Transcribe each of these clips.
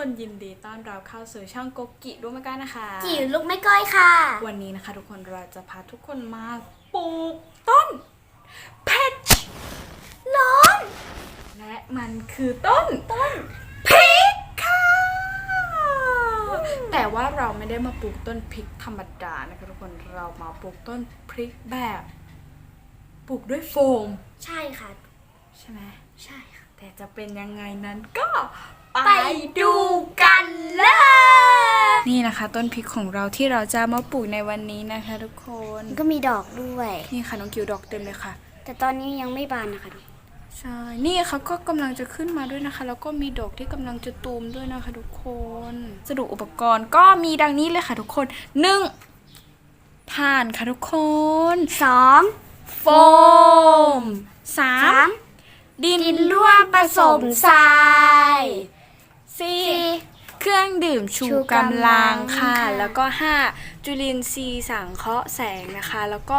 คนยินดีต้อนรับเข้าสู่ช่องโกกิด้วยกันนะคะจิ๋วลูกไม่ก้อยค่ะ วันนี้นะคะ ทุกคนเราจะพาทุกคนมาปลูกต้นเพชรร้อนและมันคือต้นต้นพริกค่ะแต่ว่าเราไม่ได้มาปลูกต้นพริกธรรมดานะคะทุกคนเรามาปลูกต้นพริกแบบปลูกด้วยโฟม ใช่ค่ะ ใช่ไหมใช่ค่ะ แต่จะเป็นยังไงนั้นก็ ไปดูกันเลย นี่นะคะ ต้นพริกของเราที่เราจะมาปลูกในวันนี้นะคะ ทุกคนมันก็มีดอกด้วย นี่ค่ะน้องกิวดอกเต็มเลยค่ะ แต่ตอนนี้ยังไม่บานนะคะใช่นี่เขาก็กำลังจะขึ้นมาด้วยนะคะ แล้วก็มีดอกที่กำลังจะตูมด้วยนะคะ ทุกคนสรุปอุปกรณ์ก็มีดังนี้เลยค่ะ ทุกคนหนึ่งถ่านค่ะทุกคนสองโฟมสาสามมดินดินร่วมผสมทราย สี่สี่เครื่องดื่มชูชูกำลังค่ะกำลังค่ะ แล้วก็ 5 จุลินทรีย์สังเคราะห์แสงนะคะ แล้วก็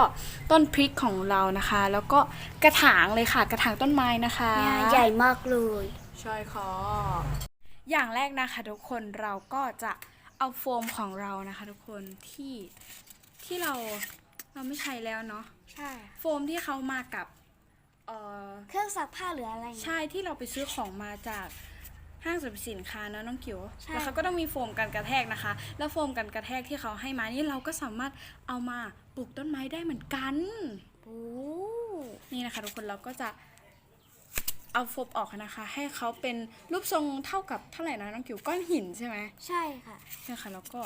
ต้นพริกของเรานะคะ แล้วก็กระถางเลยค่ะ กระถางต้นไม้นะคะเนี่ยใหญ่มากเลยใช่ค่ะอย่างแรกนะคะทุกคนเราก็จะเอาโฟมของเรานะคะทุกคนที่ที่เราเราไม่ใช้แล้วเนาะใช่โฟมที่เขามากับเอ่อ เครื่องซักผ้าหรืออะไรเนี่ย ใช่ที่เราไปซื้อของมาจาก ห้างสรรพสินค้านะน้องกิ๋วใช่แล้วเขาก็ต้องมีโฟมกันกระแทกนะคะ แล้วโฟมกันกระแทกที่เขาให้มานี่เราก็สามารถเอามาปลูกต้นไม้ได้เหมือนกันโอ้นี่นะคะทุกคนเราก็จะเอาโฟมออกนะคะ ให้เขาเป็นรูปทรงเท่ากับเท่าไหร่นะน้องกิ๋วก้อนหินใช่ไหมใช่ค่ะใช่ค่ะแล้วก็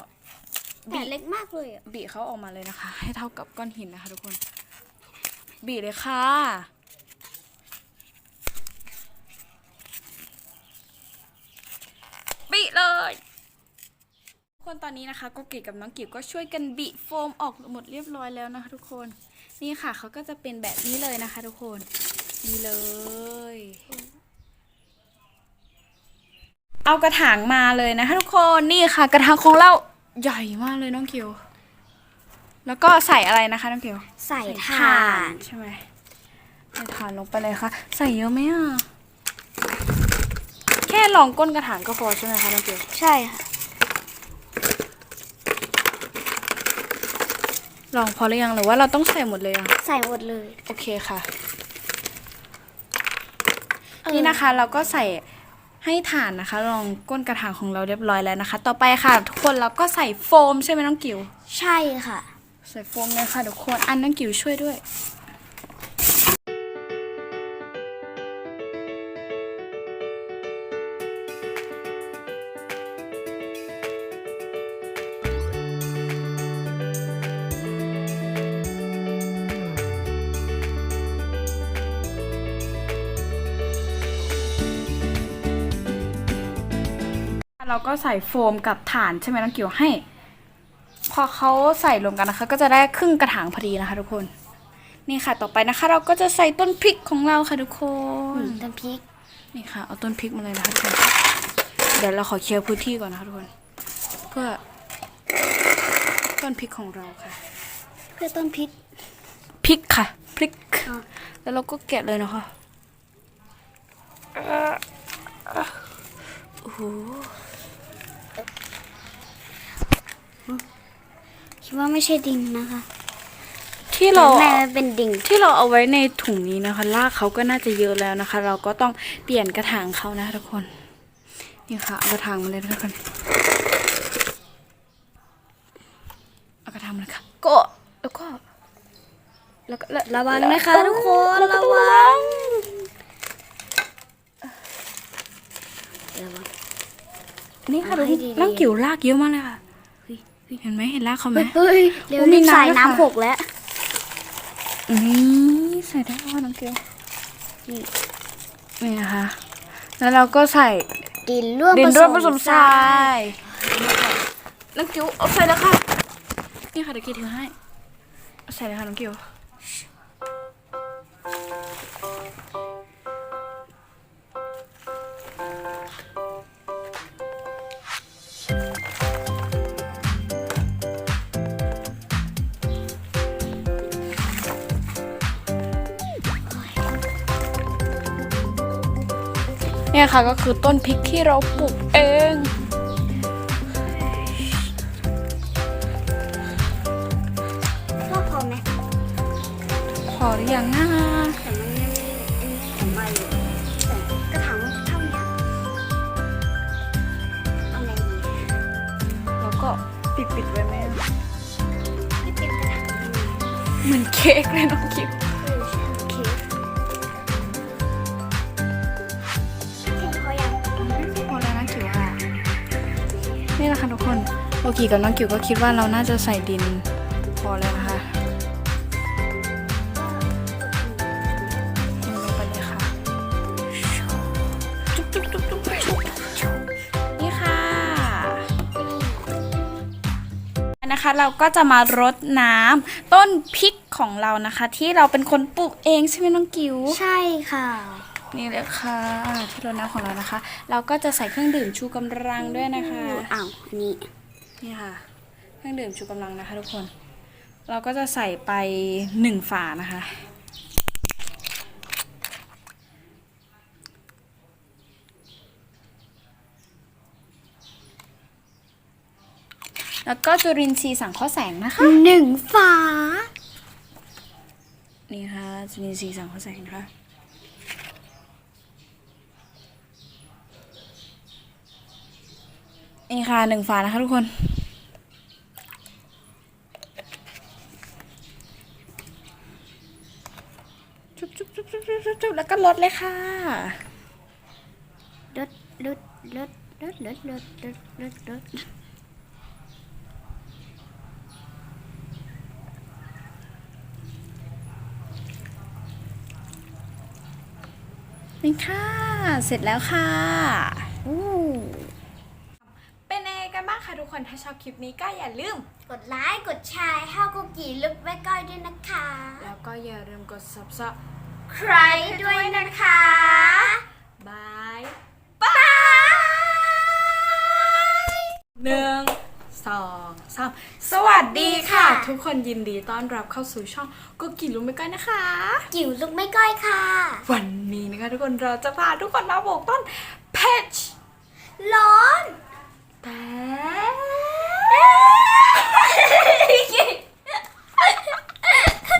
แต่เล็กมากเลยอะบีเขาออกมาเลยนะคะ ให้เท่ากับก้อนหินนะคะ ทุกคน บีเลยค่ะ บีเลยทุก คนตอนนี้นะคะก็เกดกับน้องกิ๋วก็ช่วยกันบีโฟมออกหมดเรียบร้อยแล้วนะคะทุกคน นี่ค่ะเขาก็จะเป็นแบบนี้เลยนะคะทุกคน นี่เลย เอากระถางมาเลยนะคะทุกคน นี่ค่ะ กระถางของเราใหญ่มากเลยน้องกิวแล้วก็ใส่อะไรนะคะน้องกิวใส่ถ่านใช่ไหมใส่ถ่านลงไปเลยค่ะ ใส่เยอะไหมอะแค่ ลองก้นกระถางก็พอใช่ไหมคะน้องกิวใช่ค่ะ ลองพอหรือยังหรือว่าเราต้องใส่หมดเลยอะใส่หมดเลยโอเคค่ะ เออ นี่นะคะเราก็ใส่ให้ฐานนะคะลองก้นกระถางของเราเรียบร้อยแล้วนะคะ ต่อไปค่ะ ทุกคนเราก็ใส่โฟมใช่ไหมน้องกิว ใช่ค่ะ ใส่โฟมเลยค่ะทุกคน อันน้องกิวช่วยด้วย เราก็ใส่โฟมกับฐานใช่ไหมน้องกิวให้ พอเขาใส่รวมกันนะคะ ก็จะได้ครึ่งกระถางพอดีนะคะ ทุกคน นี่ค่ะต่อไปนะคะ เราก็จะใส่ต้นพริกของเราค่ะทุกคนต้นพริกนี่ค่ะเอาต้นพริกมาเลยนะคะทุกคนเดี๋ยวเราขอเคลียร์พื้นที่ก่อนนะคะทุกคน เพื่อต้นพริกของเราค่ะ เพื่อต้นพริกพริกค่ะพริกอ๋อแล้วเราก็แกะเลยนะคะโอ้โห คิดว่าไม่ใช่ดินนะคะ ที่เราแม่มันเป็นดิ่ง ที่เราเอาไว้ในถุงนี้นะคะรากเขาก็น่าจะเยอะแล้วนะคะ เราก็ต้องเปลี่ยนกระถางเขานะคะทุกคนนี่ค่ะเอากระถางมาเลยนะทุกคนเอากระถางมาเลยค่ะก็แล้วก็แล้วก็แล้วระวังนะคะทุกคนแล้วก็ระวังระวังนี่ค่ะเอาให้ดีๆร่างกิ่วรากเยอะมากเลยค่ะ เฮ้ยเห็นไหมเห็นรากเขาไหมเฮ้ยเร็วโอ้มีรีบน้ำใส่ด้วยค่ะน้ำหกแล้วนี่ใส่ได้แล้วน้องเกลนี่นี่นะคะ แล้วเราก็ใส่ดินร่วมดินร่วมผสมทรายยน้องกิวเอาใส่แล้วค่ะนี่ค่ะเดี๋ยวกีถือให้เอาใส่เลยค่ะน้องกิว นี่ยค่ะก็คือต้นพริกที่เราปลูกเอง ว่าพอไหมพอหรือยังนะแต่มันยังมีมีของใบอยู่แต่กระถางเท่านี้เอาไงดีแล้วก็ปิดปิดไว้ไหม พี่เกระถางหมือนเค้กเลยน้องคิว นะค่ะทุกคนโอเคกับน้องคิวก็คิดว่าเราน่าจะใส่ดินพอแล้วนะคะนี่ลงไปเลยค่ะนี่ค่ะนะคะเราก็จะมารดน้ำต้นพริกของเรานะคะ ที่เราเป็นคนปลูกเองใช่ไหมน้องกิ๋วใช่ค่ะ นี่เลยค่ะที่รดน้ำของเรานะคะ เราก็จะใส่เครื่องดื่มชูกำลังด้วยนะคะ อ้าวอันนี้นี่ค่ะ เครื่องดื่มชูกำลังนะคะ ทุกคน เราก็จะใส่ไปหนึ่งฝานะคะ แล้วก็จุลินทรีย์สังเคราะห์แสงนะคะ หนึ่งฝา นี่ค่ะจุลินทรีย์สังเคราะห์แสงนะคะ นี่ค่ะหนึ่งฝานะคะทุกคนจุ๊บจุ๊บจุ๊บจุ๊บจุ๊บจุ๊บจุ๊บแล้วก็ลดเลยค่ะลดลดลดลดลดลดลดลดลดนี่ค่ะ เสร็จแล้วค่ะอู้ เป็นยังไงกันบ้าง คะทุกคนถ้าชอบคลิปนี้ก็อย่าลืม กดไลค์ กดแชร์ให้กุกกี้ลุกไว้ก้อยด้วยนะคะ แล้วก็อย่าลืมกด subscribe ใครด้วยนะคะบายบายหนึ่งสองสามสวัสดีค่ะ ทุกคนยินดีต้อนรับเข้าสู่ช่องกุ๊กกี่รู้ไหมกันนะคะจิ๋วลุกไม่ก้อยค่ะ วันนี้นะคะทุกคนเราจะพาทุกคนมาปลูกต้นเพชรร้อน แต่